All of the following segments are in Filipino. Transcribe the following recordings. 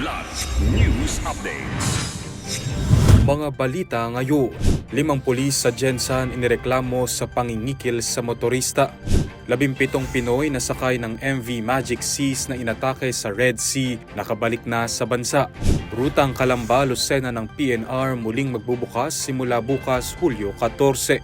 Kidlat News Updates. Mga balita ngayon. Limang pulis sa Jensan inireklamo sa pangingikil sa motorista. Labimpitong Pinoy na sakay ng MV Magic Seas na inatake sa Red Sea nakabalik na sa bansa. Rutang Kalamba, Lucena ng PNR muling magbubukas simula bukas Hulyo 14.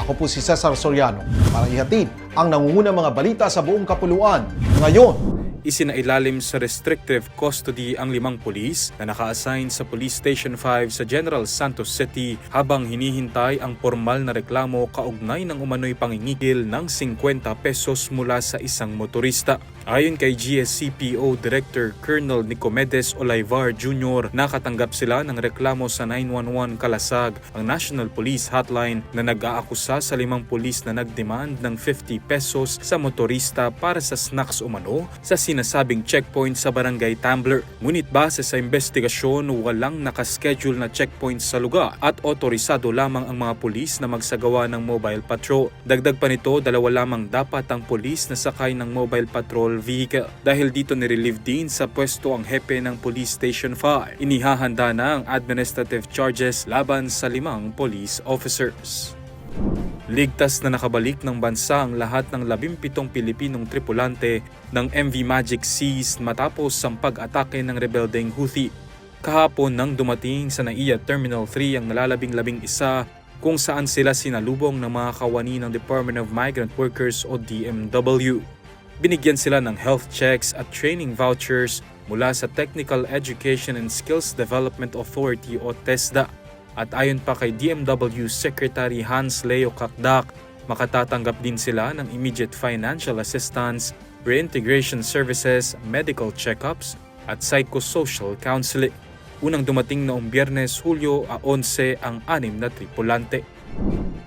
Ako po si Cesar Soriano para ihatid ang nangungunang mga balita sa buong kapuluan. Ngayon, Isinailalim sa restrictive custody ang limang pulis na naka-assign sa Police Station 5 sa General Santos City habang hinihintay ang formal na reklamo kaugnay ng umano'y pangingigil ng 50 pesos mula sa isang motorista. Ayon kay GSCPO Director Colonel Nicomedes Olivar Jr., nakatanggap sila ng reklamo sa 911 Kalasag, ang National Police Hotline na nag-aakusa sa limang pulis na nagdemand ng 50 pesos sa motorista para sa snacks umano sa sinasabing checkpoint sa Barangay Tumbler. Ngunit base sa investigasyon, walang nakaschedule na checkpoint sa lugar at otorisado lamang ang mga pulis na magsagawa ng mobile patrol. Dagdag pa nito, dalawa lamang dapat ang pulis na sakay ng mobile patrol vehicle. Dahil dito nirelieve din sa pwesto ang hepe ng Police Station 5. Inihahanda na ang administrative charges laban sa limang police officers. Ligtas na nakabalik ng bansa ang lahat ng 17 Pilipinong tripulante ng MV Magic Seas matapos ang pag-atake ng rebeldeng Houthi. Kahapon nang dumating sa NAIA Terminal 3 ang nalalabing-labing isa kung saan sila sinalubong ng mga kawani ng Department of Migrant Workers o DMW. Binigyan sila ng health checks at training vouchers mula sa Technical Education and Skills Development Authority o TESDA. At ayon pa kay DMW Secretary Hans Leo Kakdak, makatatanggap din sila ng immediate financial assistance, reintegration services, medical checkups, at psychosocial counseling. Unang dumating noong biyernes Hulyo a 11 ang anim na tripulante.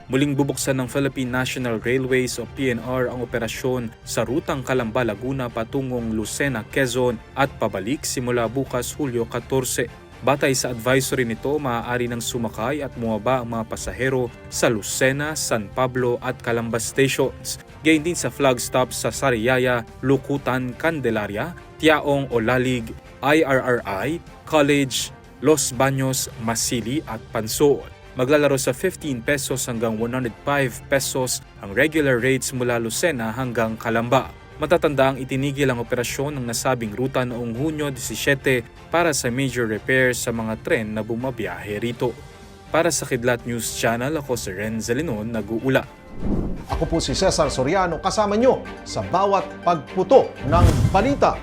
Muling bubuksan ng Philippine National Railways o PNR ang operasyon sa rutang Calamba, Laguna patungong Lucena, Quezon at pabalik simula bukas Hulyo 14. Batay sa advisory nito, maaari nang sumakay at bumaba ang mga pasahero sa Lucena, San Pablo at Calamba stations. Gayon din sa flag stops sa Sariaya, Lukutan, Candelaria, Tiaong o Lalig, IRRI, College, Los Baños, Masili at Pansol. Maglalaro sa 15 pesos hanggang 105 pesos ang regular rates mula Lucena hanggang Calamba. Matatanda ang itinigil ang operasyon ng nasabing ruta noong Hunyo 17 para sa major repairs sa mga tren na bumabiyahe rito. Para sa Kidlat News Channel, ako si Renz Zalinon, nag-uula. ako po si Cesar Soriano kasama nyo sa bawat pagputo ng balita.